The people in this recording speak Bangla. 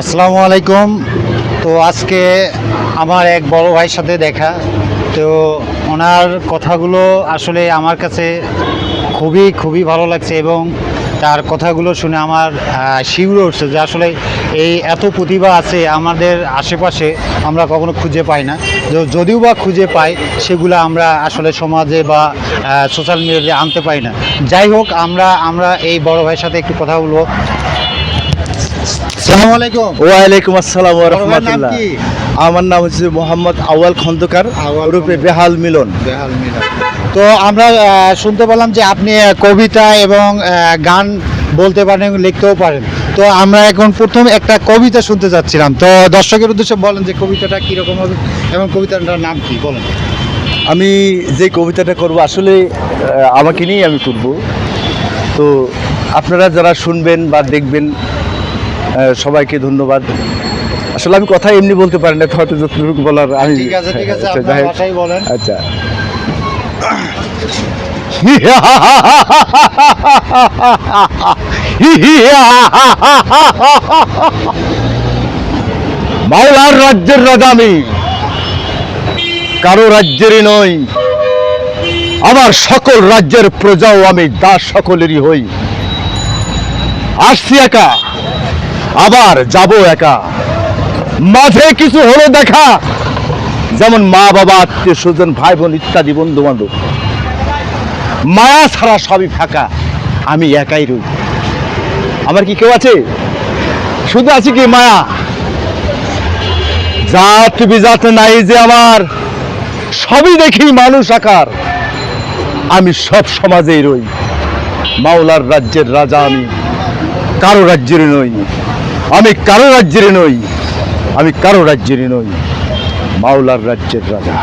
আসসালামু আলাইকুম। তো আজকে আমার এক বড় ভাইয়ের সাথে দেখা। তো ওনার কথাগুলো আসলে আমার কাছে খুবই খুবই ভালো লাগছে এবং তার কথাগুলো শুনে আমার শিউরে উঠছে যে আসলে এই এত প্রতিভা আছে আমাদের আশেপাশে আমরা কখনো খুঁজে পাই না। যদিও বা খুঁজে পাই, সেগুলো আমরা আসলে সমাজে বা সোশ্যাল মিডিয়াতে আনতে পারি না। যাই হোক, আমরা আমরা এই বড় ভাইয়ের সাথে একটু কথা বলব। আসসালামু আলাইকুম। আসসালাম ওয়া রাহমাতুল্লাহ। আমার নাম হচ্ছে মোহাম্মদ আওয়াল খন্দকার আউয়াল রূপে খন্দকার। বেহাল মিলন। তো আমরা শুনতে পেলাম যে আপনি কবিতা এবং গান বলতে পারেন এবং লিখতেও পারেন। তো আমরা এখন প্রথম একটা কবিতা শুনতে যাচ্ছিলাম। তো দর্শকের উদ্দেশ্যে বলেন যে কবিতাটা কীরকম হবে এবং কবিতাটার নাম কি? বলেন। আমি যে কবিতাটা করব আসলে আমাকে নিয়েই আমি করব। তো আপনারা যারা শুনবেন বা দেখবেন সবাইকে ধন্যবাদ। আসলে আমি কথা এমনি বলতে পারি না হয়তো যতটুকু বলার আমি ঠিক আছে ঠিক আছে আচ্ছা, আপনার যাই বলেন। আচ্ছা। মাওলার রাজ্যের রাজা আমি কারও রাজ্যেরই নই। আমার সকল রাজ্যের প্রজাও আমি দাস সকলেরই হই। আসছি একা। আবার যাব একা। মাঝে কিছু হলো দেখা। যেমন মা, বাবা, আত্মীয় স্বজন, ভাই বোন ইত্যাদি, বন্ধু বান্ধব। মায়া ছাড়া সবই ফাঁকা। আমি একাই রই। আমার কি কেউ আছে? শুধু আছে কি মায়া? জাত বিজাত নাই যে আমার। সবই দেখি মানুষ আকার। আমি সব সমাজেই রই। মাওলার রাজ্যের রাজা আমি। কারও রাজ্যের নই। আমি কারও রাজ্যের নই আমি কারও রাজ্যের নই মাওলার রাজ্যের রাজা।